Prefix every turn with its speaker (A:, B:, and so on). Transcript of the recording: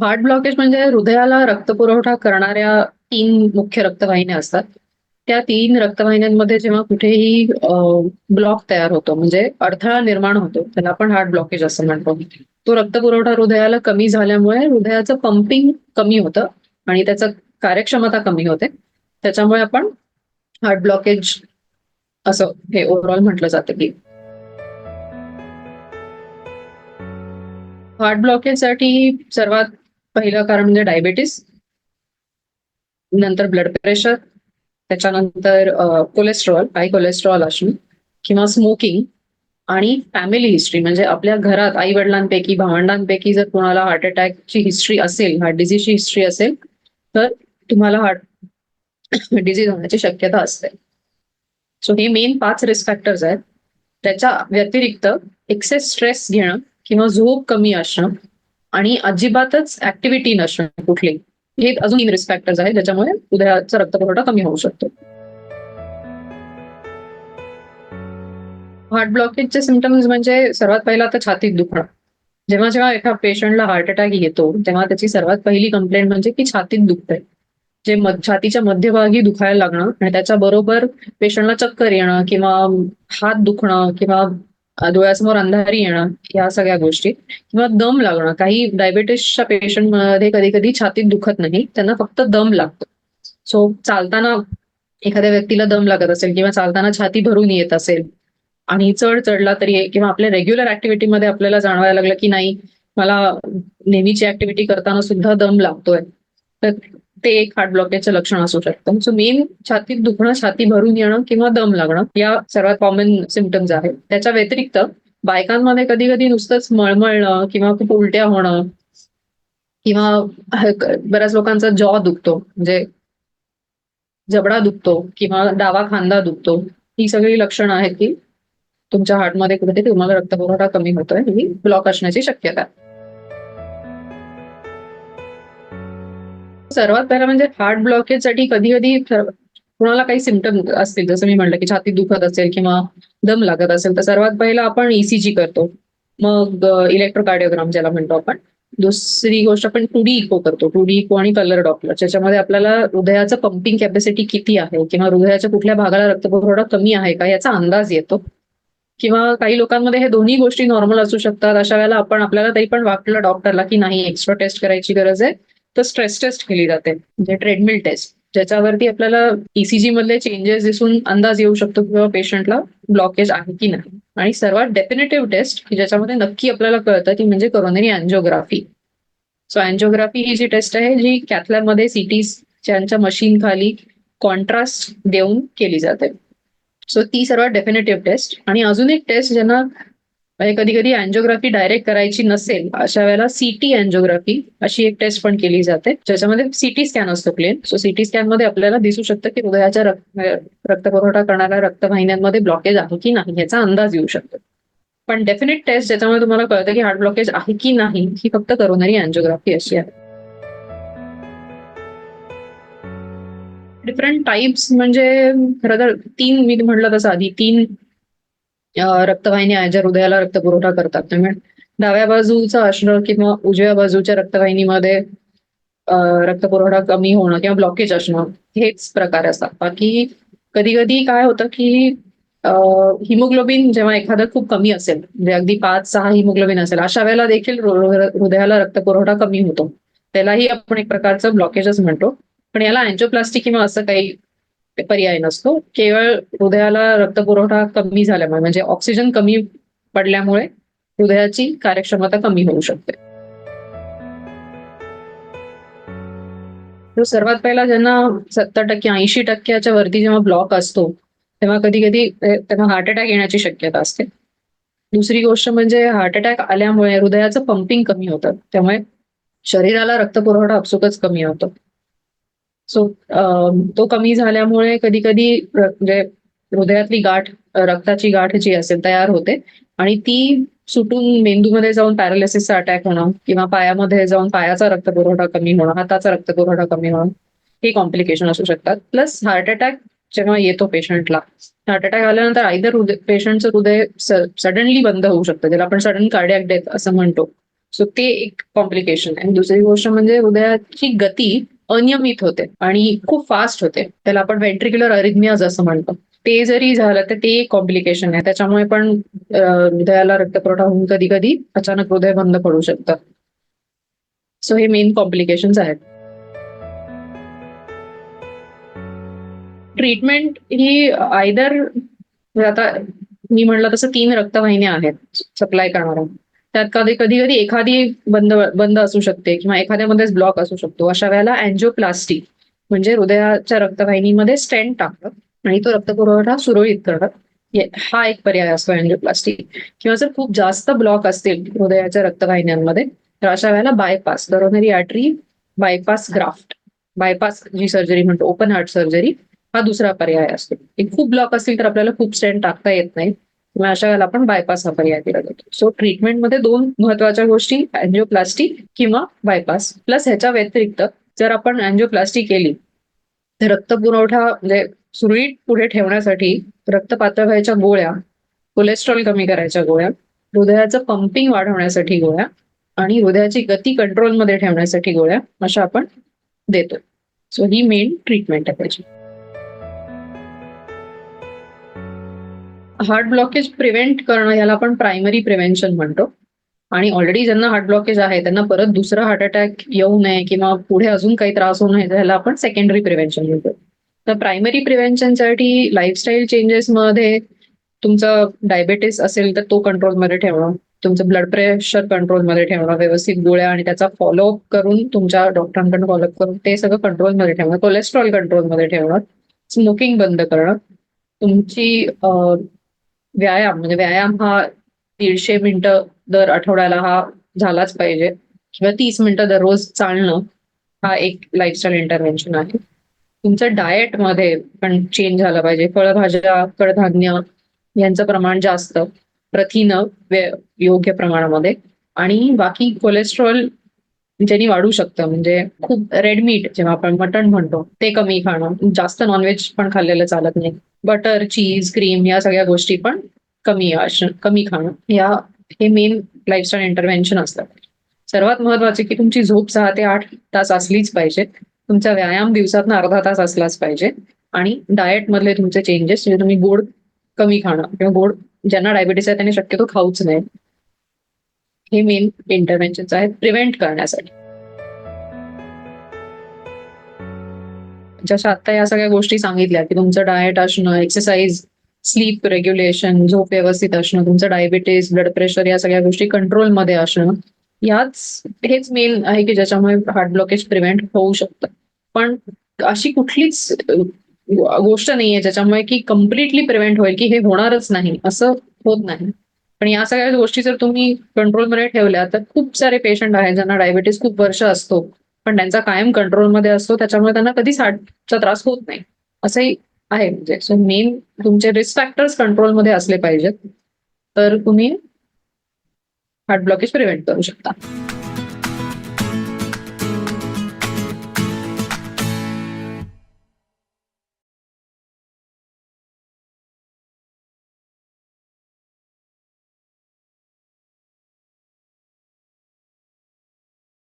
A: Heart blockage म्हणजे हृदयाला रक्तपुरवठा करणाऱ्या तीन मुख्य रक्तवाहिन्या असतात. त्या तीन रक्तवाहिन्यांमध्ये जेव्हा कुठेही ब्लॉक तयार होतो म्हणजे अडथळा निर्माण होतो त्याला आपण हार्ट ब्लॉकेज असं म्हणतो. तो रक्तपुरवठा हृदयाला कमी झाल्यामुळे हृदयाचं पंपिंग कमी होतं आणि त्याचं कार्यक्षमता कमी होते. त्याच्यामुळे आपण हार्ट ब्लॉकेज असं हे ओव्हरऑल म्हटलं जातं की. हार्ट ब्लॉकेजसाठी सर्वात पहिलं कारण म्हणजे डायबेटीस नंतर ब्लड प्रेशर त्याच्यानंतर कोलेस्ट्रॉल हाय कोलेस्ट्रॉल असणं किंवा स्मोकिंग आणि फॅमिली हिस्ट्री म्हणजे आपल्या घरात आई वडिलांपैकी भावंडांपैकी जर कोणाला हार्ट अटॅकची हिस्ट्री असेल हार्ट डिझीजची हिस्ट्री असेल तर तुम्हाला हार्ट डिझीज होण्याची शक्यता असते. सो हे मेन पाच रिस्क फॅक्टर्स आहेत. त्याच्या व्यतिरिक्त एक्सेस स्ट्रेस घेणं किंवा झोप कमी असणं आणि अजिबातच ऍक्टिव्हिटी नसणं कुठली. हे अजून इन रिस्क फॅक्टर्स ज्याच्यामुळे हृदयाचा रक्तपुरवठा कमी होऊ शकतो. हार्ट ब्लॉकेजचे सिमटम्स म्हणजे सर्वात पहिला तर छातीत दुखणं. जेव्हा जेव्हा एका पेशंटला हार्ट अटॅक येतो तेव्हा त्याची सर्वात पहिली कंप्लेंट म्हणजे की छातीत दुखतंय. जे छातीच्या मध्यभागी दुखायला लागणं आणि त्याच्या बरोबर पेशंटला चक्कर येणं किंवा हात दुखणं किंवा डोळ्यासमोर अंधारी येणं या सगळ्या गोष्टी. किंवा दम लागणं. काही डायबेटीसच्या पेशंटमध्ये कधी कधी छातीत दुखत नाही. त्यांना फक्त दम लागतो. सो चालताना एखाद्या व्यक्तीला दम लागत असेल किंवा चालताना छाती भरून येत असेल आणि चढ चढला तरी किंवा आपल्या रेग्युलर ऍक्टिव्हिटीमध्ये आपल्याला जाणवायला लागलं की नाही मला नेहमीची ऍक्टिव्हिटी करताना सुद्धा दम लागतोय. तर ते एक हार्ट ब्लॉकेजचं लक्षण असू शकतं. सो मेन छातीत दुखणं छाती भरून येणं किंवा दम लागणं या सर्वात कॉमन सिमटम्स आहेत. त्याच्या व्यतिरिक्त बायकांमध्ये कधी कधी नुसतंच मळमळणं किंवा खूप उलट्या होणं किंवा बऱ्याच लोकांचा जॉ दुखतो म्हणजे जबडा दुखतो किंवा डावा खांदा दुखतो. ही सगळी लक्षणं आहेत की तुमच्या हार्टमध्ये कुठेतरी तुम्हाला रक्तपुरवठा कमी होतोय ही ब्लॉक असण्याची शक्यता सर्वात पहिला म्हणजे हार्ट ब्लॉकेजसाठी कधी कधी कुणाला काही सिमटम असतील जसं मी म्हटलं की छाती दुखत असेल किंवा दम लागत असेल तर सर्वात पहिला आपण ईसीजी करतो. मग इलेक्ट्रोकार्डिओग्राम ज्याला म्हणतो आपण. दुसरी गोष्ट आपण टू डी इको करतो. टू डी इको आणि कलर डॉपलर ज्याच्यामध्ये आपल्याला हृदयाचं पंपिंग कॅपॅसिटी किती आहे किंवा हृदयाच्या कुठल्या भागाला रक्तपुरवठा कमी आहे का याचा अंदाज येतो. किंवा काही लोकांमध्ये हे दोन्ही गोष्टी नॉर्मल असू शकतात. अशा वेळेला आपण आपल्याला तरी पण वाटलं डॉक्टरला की नाही एक्स्ट्रा टेस्ट करायची गरज आहे. तर स्ट्रेस टेस्ट केली जाते म्हणजे ट्रेडमिल टेस्ट ज्याच्यावरती आपल्याला ईसीजी मधले चेंजेस दिसून अंदाज येऊ शकतो किंवा पेशंटला ब्लॉकेज आहे की नाही. आणि सर्वात डेफिनेटिव्ह टेस्ट की ज्याच्यामध्ये नक्की आपल्याला कळतं ती म्हणजे कोरोनरी अँजिओग्राफी सो अँजिओग्राफी ही जी टेस्ट आहे जी कॅथलॅबमध्ये सिटीजच्या मशीन खाली कॉन्ट्रास्ट देऊन केली जाते. सो ती सर्वात डेफिनेटिव्ह टेस्ट आणि अजून एक टेस्ट ज्यांना म्हणजे कधी कधी अँजिओग्राफी डायरेक्ट करायची नसेल अशा वेळेला सीटी अँजिओग्राफी अशी एक टेस्ट पण केली जाते. ज्याच्यामध्ये सिटी स्कॅन असतो प्लेन सो सिटी स्कॅनमध्ये आपल्याला दिसू शकतं की हृदयाच्या रक्तपुरवठा करणाऱ्या रक्तवाहिन्यांमध्ये ब्लॉकेज आहे की नाही याचा अंदाज येऊ शकतो. पण डेफिनेट टेस्ट ज्याच्यामुळे तुम्हाला कळतं की हार्ट ब्लॉकेज आहे की नाही ही फक्त करोनरी अँजिओग्राफी अशी आहे. डिफरंट टाईप्स म्हणजे खरं तर तीन मी म्हटलं तसं आधी तीन रक्तवाहिनी आहे ज्या हृदयाला रक्तपुरवठा करतात. त्यामुळे डाव्या बाजूचा असणं किंवा उजव्या बाजूच्या रक्तवाहिनीमध्ये रक्तपुरवठा कमी होणं किंवा ब्लॉकेज असणं हेच प्रकार असतात. बाकी कधी कधी काय होतं की हिमोग्लोबिन जेव्हा एखादं खूप कमी असेल म्हणजे अगदी पाच सहा हिमोग्लोबिन असेल अशा वेळेला देखील हृदयाला रक्तपुरवठा कमी होतो. त्यालाही आपण एक प्रकारचं ब्लॉकेजच म्हणतो. पण याला अँजोप्लास्टिक किंवा असं काही पर्याय नसतो. केवळ हृदयाला रक्तपुरवठा कमी झाल्यामुळे म्हणजे ऑक्सिजन कमी पडल्यामुळे हृदयाची कार्यक्षमता कमी होऊ शकते. सर्वात पहिला ज्यांना सत्तर टक्के ऐंशी टक्क्याच्या वरती जेव्हा ब्लॉक असतो तेव्हा कधी कधी त्यांना हार्ट अटॅक येण्याची शक्यता असते. दुसरी गोष्ट म्हणजे हार्ट अटॅक आल्यामुळे हृदयाचं पंपिंग कमी होतं. त्यामुळे शरीराला रक्तपुरवठा अपसुकच कमी होतो. सो तो कमी झाल्यामुळे कधी कधी म्हणजे हृदयातली गाठ रक्ताची गाठ जी असेल तयार होते. आणि ती सुटून मेंदूमध्ये जाऊन पॅरालिसिसचा अटॅक होणं किंवा पायामध्ये जाऊन पायाचा रक्तपुरवठा कमी होणं हाताचा रक्तपुरवठा कमी होणं हे कॉम्प्लिकेशन असू शकतात. प्लस हार्ट अटॅक जेव्हा येतो पेशंटला हार्ट अटॅक आल्यानंतर आयदर पेशंटचं हृदय सडनली बंद होऊ शकतं. ज्याला आपण सडन कार्डियाक डेथ असं म्हणतो. सो ते एक कॉम्प्लिकेशन आहे. दुसरी गोष्ट म्हणजे हृदयाची गती अनियमित होते आणि खूप फास्ट होते. त्याला आपण व्हेंट्रिक्युलर अरिथमियाज असं म्हणतो. ते जरी झालं तर ते एक कॉम्प्लिकेशन आहे. त्याच्यामुळे पण हृदयाला रक्तपुरवठा होऊन कधी कधी अचानक हृदय बंद पडू शकतं. सो हे मेन कॉम्प्लिकेशन्स आहेत. ट्रीटमेंट ही आयदर आता मी म्हणलं तसं तीन रक्तवाहिन्या आहेत सप्लाय करणाऱ्या. त्यात कधी कधी कधी एखादी बंद बंद असू शकते किंवा एखाद्यामध्येच ब्लॉक असू शकतो. अशा वेळेला अँजिओप्लास्टी म्हणजे हृदयाच्या रक्तवाहिनीमध्ये स्टेंट टाकतात आणि तो रक्तपुरवठा सुरळीत करतात हा एक पर्याय असतो अँजिओप्लास्टी किंवा जर खूप जास्त ब्लॉक असतील हृदयाच्या रक्तवाहिन्यांमध्ये तर अशा वेळेला bypass coronary artery bypass graft bypass जी सर्जरी म्हणतो ओपन हार्ट सर्जरी हा दुसरा पर्याय असतो. एक खूप ब्लॉक असतील तर आपल्याला खूप स्टेंट टाकता येत नाही. मग अशा वेळेला आपण बायपास हा पर्याय दिला जातो सो ट्रीटमेंटमध्ये दोन महत्त्वाच्या गोष्टी अँजिओप्लास्टी किंवा बायपास प्लस ह्याच्या व्यतिरिक्त जर आपण अँजिओप्लास्टी केली तर रक्त पुरवठा म्हणजे सुरळीत पुढे ठेवण्यासाठी रक्त पातळ व्हायच्या गोळ्या कोलेस्ट्रॉल कमी करायच्या गोळ्या हृदयाचं पंपिंग वाढवण्यासाठी गोळ्या आणि हृदयाची गती कंट्रोलमध्ये ठेवण्यासाठी गोळ्या अशा आपण देतो. सो ही मेन ट्रीटमेंट आहे त्याची. हार्ट ब्लॉकेज प्रिव्हेंट करणं याला आपण प्रायमरी प्रिव्हेन्शन म्हणतो. आणि ऑलरेडी ज्यांना हार्ट ब्लॉकेज आहे त्यांना परत दुसरा हार्ट अटॅक येऊ नये किंवा पुढे अजून काही त्रास होऊ नये त्याला आपण सेकंडरी प्रिव्हेन्शन म्हणतो. तर प्रायमरी प्रिव्हेन्शनसाठी लाईफस्टाईल चेंजेसमध्ये तुमचं डायबेटीस असेल तर तो कंट्रोलमध्ये ठेवणं तुमचं ब्लड प्रेशर कंट्रोलमध्ये ठेवणं व्यवस्थित गोळ्या आणि त्याचा फॉलोअप करून तुमच्या डॉक्टरांकडून फॉलोअप करून ते सगळं कंट्रोलमध्ये ठेवणं कोलेस्ट्रॉल कंट्रोलमध्ये ठेवणं स्मोकिंग बंद करणं. तुमची व्यायाम म्हणजे व्यायाम हा दीडशे मिनिटं दर आठवड्याला हा झालाच पाहिजे. किंवा तीस मिनिटं दररोज चालणं हा एक लाईफस्टाईल इंटरव्हेन्शन आहे. तुमचं डाएटमध्ये पण चेंज झालं पाहिजे. फळभाज्या कडधान्य यांचं प्रमाण जास्त. प्रथिन योग्य प्रमाणामध्ये. आणि बाकी कोलेस्ट्रॉल ज्यांनी वाढू शकतं म्हणजे खूप रेड मीट जेव्हा आपण मटण म्हणतो ते कमी खाणं. जास्त नॉनव्हेज पण खाल्लेलं चालत नाही. बटर चीज क्रीम या सगळ्या गोष्टी पण कमी कमी खाणं. या हे मेन लाईफस्टाईल इंटरव्हेन्शन असतात सर्वात महत्त्वाचे की तुमची झोप सहा ते आठ तास असलीच पाहिजे. तुमचा व्यायाम दिवसातनं अर्धा तास असलाच पाहिजे. आणि डाएट मधले तुमचे चेंजेस म्हणजे तुम्ही गोड कमी खाणं किंवा गोड ज्यांना डायबिटीस आहे त्यांनी शक्यतो खाऊच नाही हे मेन इंटरव्हेन्शन आहेत प्रिव्हेंट करण्यासाठी. जशा आता या सगळ्या गोष्टी सांगितल्या की तुमचं डाएट असणं एक्सरसाइज स्लीप रेग्युलेशन झोप व्यवस्थित असणं तुमचं डायबिटीस ब्लड प्रेशर या सगळ्या गोष्टी कंट्रोलमध्ये असणं याच हेच मेन आहे की ज्याच्यामुळे हार्ट ब्लॉकेज प्रिव्हेंट होऊ शकतं. पण अशी कुठलीच गोष्ट नाहीये ज्याच्यामुळे की कम्प्लिटली प्रिव्हेंट होईल की हे होणारच नाही असं होत नाही. पण या सगळ्या गोष्टी जर तुम्ही कंट्रोलमध्ये ठेवल्या तर खूप सारे पेशंट आहेत ज्यांना डायबिटीस खूप वर्ष असतो. पण त्यांचा कायम कंट्रोलमध्ये असतो त्याच्यामुळे त्यांना कधीच हार्टचा त्रास होत नाही. असंही आहे. म्हणजे सो मेन तुमचे रिस्क फॅक्टर्स कंट्रोलमध्ये असले पाहिजेत. तर तुम्ही हार्ट ब्लॉकेज प्रिव्हेंट करू शकता.